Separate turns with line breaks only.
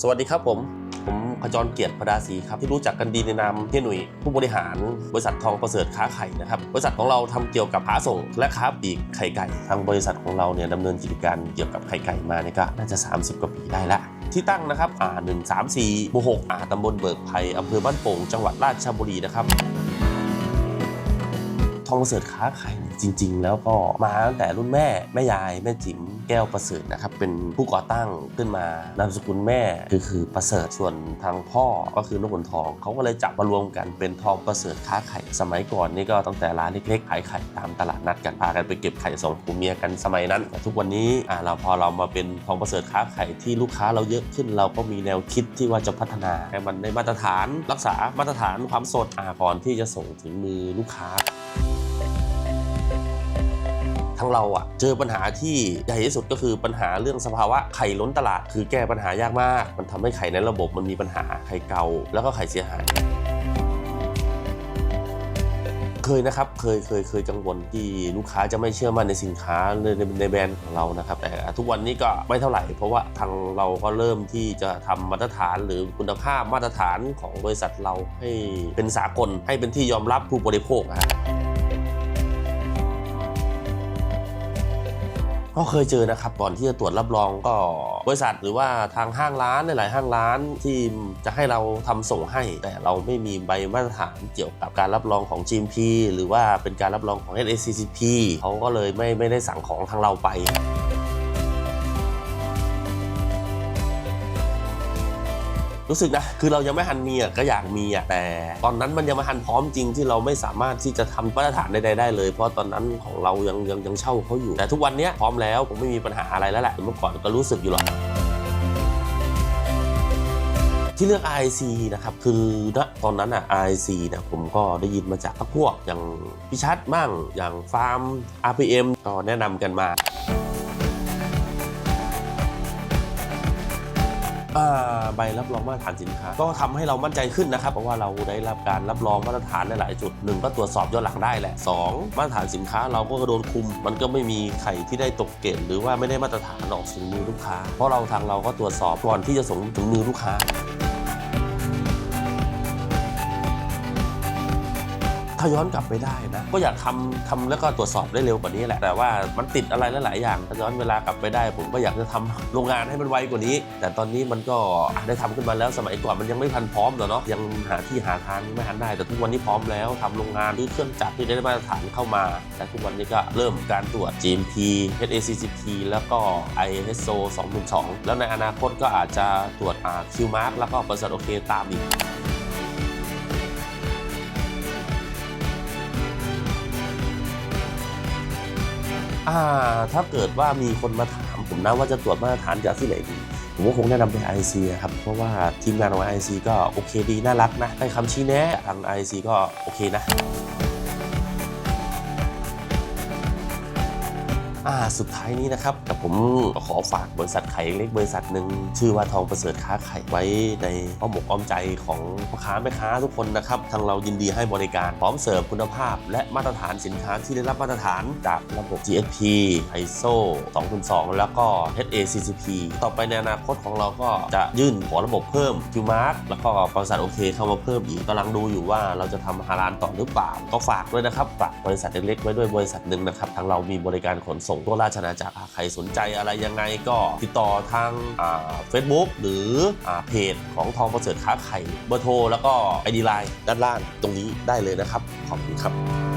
สวัสดีครับผม ผมขจรเกียรติพดาศรีครับที่รู้จักกันดีในนามเฮียหนุ่ยผู้บริหารบริษัททองประเสริฐค้าไข่นะครับบริษัทของเราทำเกี่ยวกับค้าส่ง และค้าปลีกไข่ไก่ ทางบริษัทของเราเนี่ยดำเนินกิจการเกี่ยวกับไข่ไก่มาเนี่ยก็น่าจะ 30 กว่าปีได้ละที่ตั้งนะครับอ่า1 3 4หมู่6อ่าตำบลเบิกไผ่อำเภอบ้านโป่งจังหวัดราชบุรีนะครับทองประเสริฐค้าไข่นี่จริง ๆ แล้วก็มาตั้งแต่รุ่นแม่แม่ยายแม่จิ๋ม ก้วประเสริฐนะครับเป็นผู้ก่อตั้งขึ้นมานามสกุลแม่คือคือประเสริฐส่วนทางพ่อก็คือนพลทองเขาก็เลยจับมารวมกันเป็นทองประเสริฐค้าไข่ สมัยก่อนนี่ก็ตั้งแต่ร้านเล็กๆขายไข่ตามตลาดนัดกันพากันไปเก็บไข่ส่งผัวเมียกันสมัยนั้นแต่ทุกวันนี้อ่าเราพอเรามาเป็นทองประเสริฐค้าไข่ที่ลูกค้าเราเยอะขึ้นเราก็มีแนวคิดที่ว่าจะพัฒนาให้มันในมาตรฐานรักษามาตรฐานความสดอ่าก่อนที่จะส่งถึงมือลูกค้า ทั้งเราอะเจอปัญหาที่ใหญ่ที่สุดก็คือปัญหาเรื่องสภาวะไข่ล้นตลาด คือแก้ปัญหายากมาก มันทำให้ไข่ในระบบมันมีปัญหาไข่เก่า แล้วก็ไข่เสียหายเคยนะครับเคยเคยเคยกังวลที่ลูกค้าจะไม่เชื่อมั่นในสินค้าในในในแบรนด์ของเรานะครับ แต่ทุกวันนี้ก็ไม่เท่าไหร่ เพราะว่าทางเราก็เริ่มที่จะทำมาตรฐานหรือคุณภาพมาตรฐานของบริษัทเราให้เป็นสากลให้เป็นที่ยอมรับผู้บริโภคนะครับ ก็เคยเจอนะครับก่อนที่จะตรวจรับรองก็บริษัทหรือว่าทางห้างร้านหลายๆห้างร้านที่จะให้เราทำส่งให้ แต่เราไม่มีใบมาตรฐานเกี่ยวกับการรับรองของ GMP หรือว่าเป็นการรับรองของ SACCP เขาก็เลยไม่ไม่ได้สั่งของทางเราไป รู้สึกนะ คือเรายังไม่ทันมีอะก็อยากมีอะแต่ ตอนนั้นมันยังไม่ทันพร้อมจริงที่เราไม่สามารถที่จะทำมาตรฐานใดๆได้เลย เพราะตอนนั้นของเรายังยังยังเช่าเขาอยู่ แต่ทุกวันนี้พร้อมแล้วผมไม่มีปัญหาอะไรแล้วแหละเมื่อก่อนก็รู้สึกอยู่หรอกที่เลือก IC นะครับคือณตอนนั้นอะ IC เนี่ยผมก็ได้ยินมาจากพวกอย่างพิชัดมั่งอย่างฟาร์ม RPM ก็แนะนำกันมา ใบรับรองมาตรฐานสินค้า ก็ทำให้เรามั่นใจขึ้นนะครับ เพราะว่าเราได้รับการรับรองมาตรฐานในหลายจุดหนึ่งก็ตรวจสอบย้อนหลังได้แหละสองมาตรฐานสินค้าเราก็โดนคุม มันก็ไม่มีใครที่ได้ตกเกณฑ์หรือว่าไม่ได้มาตรฐานออกถึงมือลูกค้า เพราะเราทางเราก็ตรวจสอบก่อนที่จะส่งถึงมือลูกค้า ถ้าย้อนกลับไปได้นะ ก็อยากทำทำแล้วก็ตรวจสอบได้เร็วกว่านี้แหละ แต่ว่ามันติดอะไรหลายๆอย่างถ้าย้อนเวลากลับไปได้ ผมก็อยากจะทำโรงงานให้มันไวกว่านี้ แต่ตอนนี้มันก็ได้ทำขึ้นมาแล้วสมัยก่อนมันยังไม่ทันพร้อมหรอเนาะยังหาที่หาทางไม่ทันได้ แต่ทุกวันนี้พร้อมแล้วทำโรงงานหรือเครื่องจักรที่ได้มาตรฐานเข้ามา แต่ทุกวันนี้ก็เริ่มการตรวจ GMP HACCP แล้วก็ ISO 212แล้วในอนาคตก็อาจจะตรวจ QMark แล้วก็บริษัทโอเคตามอีก อ่า ถ้าเกิดว่ามีคนมาถามผมนะว่าจะตรวจมาตรฐานจากที่ไหนดีผมก็คงแนะนำเป็น IC ครับ เพราะว่าทีมงานของ IC ก็โอเคดี น่ารักนะให้คำชี้แนะทาง IC ก็โอเคนะ อ่าสุดท้ายนี้นะครับแต่ผมขอฝากบริษัทไข่เล็กบริษัทหนึ่งชื่อว่าทองประเสริฐค้าไข่ไว้ในอ้อมอกอ้อมใจของพ่อค้าแม่ค้าทุกคนนะครับทางเรายินดีให้บริการพร้อมเสิร์ฟคุณภาพ และมาตรฐานสินค้าที่ได้รับมาตรฐานจากระบบ GSP ISO 202 แล้วก็ HACCP ต่อไปในอนาคตของเราก็จะยื่นขอระบบเพิ่ม QMark แล้วก็บริษัทโอเคเข้ามาเพิ่มอีกกำลังดูอยู่ว่าเราจะทำฮาลาลต่อหรือเปล่าก็ฝากด้วยนะครับฝากบริษัทเล็กๆไว้ด้วยบริษัทหนึ่งนะครับทางเรามีบริการขนส่งทั่วราชอาณาจักรใครสนใจอะไรยังไงก็ติดต่อทางเฟซบุ๊กหรืออเพจของทองประเสริฐค้าไข่เบอร์โทรแล้วก็ไอดีไลน์ด้านล่างตรงนี้ได้เลยนะครับ ขอบคุณครับ